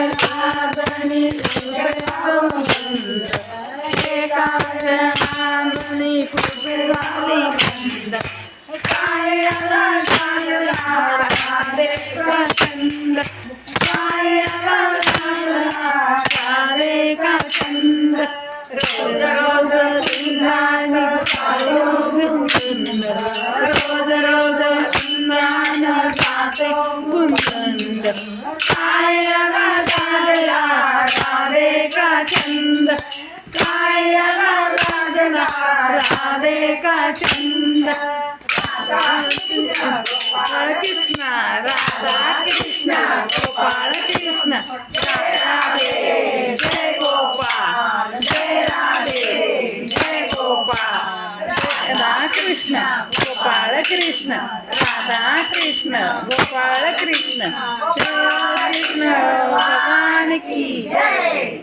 Thank you. Chand. Kayla लागला राधे का चंद। गोपाळ कृष्ण राधा कृष्ण गोपाळ कृष्ण। राधे जय गोपाळ जय राधे, जय गोपाळ राधा कृष्ण गोपाळ कृष्ण, राधा कृष्ण गोपाळ कृष्ण। कृष्ण, भगवान की जय।